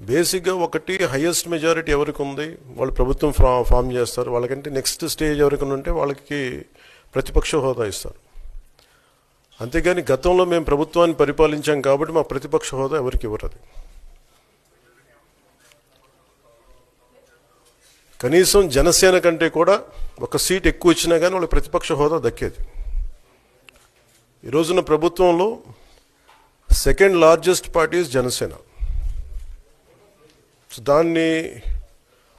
బేసిక్గా ఒకటి highest majority ఎవరికి ఉంది వాళ్ళు ప్రభుత్వం ఫా ఫామ్ చేస్తారు. వాళ్ళకంటే నెక్స్ట్ స్టేజ్ ఎవరికి ఉంటే వాళ్ళకి ప్రతిపక్ష హోదా ఇస్తారు. అంతేగాని గతంలో మేము ప్రభుత్వాన్ని పరిపాలించాం కాబట్టి మా ప్రతిపక్ష హోదా ఎవరికి ఇవ్వరు అది కనీసం జనసేన కంటే కూడా ఒక సీట్ ఎక్కువ ఇచ్చినా కానీ వాళ్ళకి ప్రతిపక్ష హోదా దక్కేది. ఈ రోజున ప్రభుత్వంలో second largest parties Janasena. So దాన్ని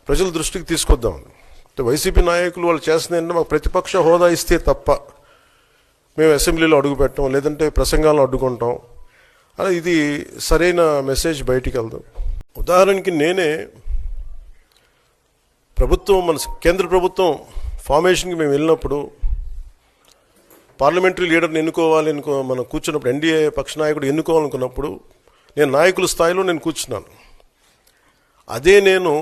ప్రజల దృష్టికి తీసుకొద్దాం. అంటే వైసీపీ నాయకులు వాళ్ళు చేస్తుంది మాకు ప్రతిపక్ష హోదా ఇస్తే తప్ప మేము అసెంబ్లీలో అడుగు పెట్టాం లేదంటే ప్రసంగాలను అడ్డుకుంటాం. అలా ఇది సరైన మెసేజ్ బయటికి వెళ్దాం. ఉదాహరణకి నేనే ప్రభుత్వం మన కేంద్ర ప్రభుత్వం ఫార్మేషన్కి మేము వెళ్ళినప్పుడు పార్లమెంటరీ లీడర్ని ఎన్నుకోవాలి అనుకో మనం కూర్చున్నప్పుడు ఎన్డీఏ పక్ష నాయకుడు ఎన్నుకోవాలనుకున్నప్పుడు నేను నాయకుల స్థాయిలో నేను కూర్చున్నాను. అదే నేను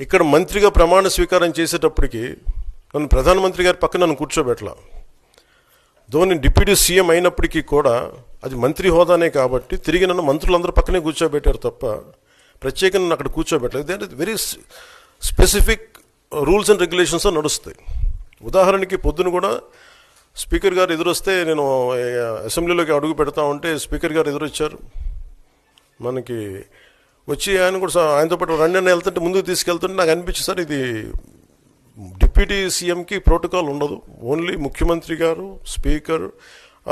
ఇక్కడ మంత్రిగా ప్రమాణ స్వీకారం చేసేటప్పటికి నన్ను ప్రధానమంత్రి గారి పక్కన నన్ను కూర్చోబెట్టలా. ధోని డిప్యూటీ సీఎం అయినప్పటికీ కూడా అది మంత్రి హోదానే కాబట్టి తిరిగి నన్ను మంత్రులందరూ పక్కనే కూర్చోబెట్టారు తప్ప ప్రత్యేకంగా నన్ను అక్కడ కూర్చోబెట్టలేదు. అంటే very specific rules and regulations నడుస్తాయి. ఉదాహరణకి పొద్దున కూడా స్పీకర్ గారు ఎదురొస్తే నేను అసెంబ్లీలోకి అడుగు పెడతా ఉంటే స్పీకర్ గారు ఎదురొచ్చారు. మనకి వచ్చి ఆయన కూడా ఆయనతో పాటు రండి అని వెళ్తుంటే ముందుకు తీసుకెళ్తుంటే నాకు అనిపించింది సార్ ఇది డిప్యూటీ సీఎంకి ప్రోటోకాల్ ఉండదు. ఓన్లీ ముఖ్యమంత్రి గారు స్పీకర్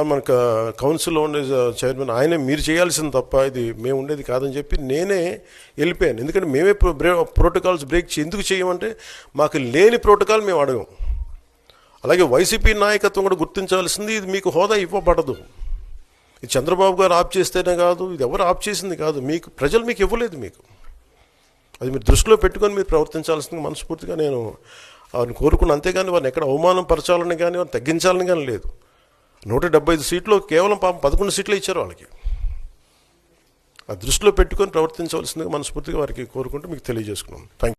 మనకు కౌన్సిల్లో ఉండే చైర్మన్ ఆయనే మీరు చేయాల్సింది తప్ప ఇది మేము ఉండేది కాదని చెప్పి నేనే వెళ్ళిపోయాను. ఎందుకంటే మేమే ప్రో- ప్రోటోకాల్స్ బ్రేక్ ఎందుకు చేయమంటే మాకు లేని ప్రోటోకాల్ మేము అడగం. అలాగే వైసీపీ నాయకత్వం కూడా గుర్తించాల్సింది ఇది మీకు హోదా ఇవ్వబడదు. ఇది చంద్రబాబు గారు ఆప్ చేస్తేనే కాదు ఇది ఎవరు ఆప్ చేసింది కాదు. మీకు ప్రజలు మీకు ఇవ్వలేదు మీకు. అది మీరు దృష్టిలో పెట్టుకొని మీరు ప్రవర్తించాల్సింది మనస్ఫూర్తిగా నేను వారిని కోరుకున్న అంతేగాని వారిని ఎక్కడ అవమానం పరచాలని కానీ వారిని తగ్గించాలని కానీ లేదు. నూట డెబ్బై ఐదు సీట్లు కేవలం పాపం పదకొండు సీట్లు ఇచ్చారు వాళ్ళకి. ఆ దృష్టిలో పెట్టుకొని ప్రవర్తించవలసిందిగా మనస్ఫూర్తిగా వారికి కోరుకుంటూ మీకు తెలియజేసుకున్నాం. థ్యాంక్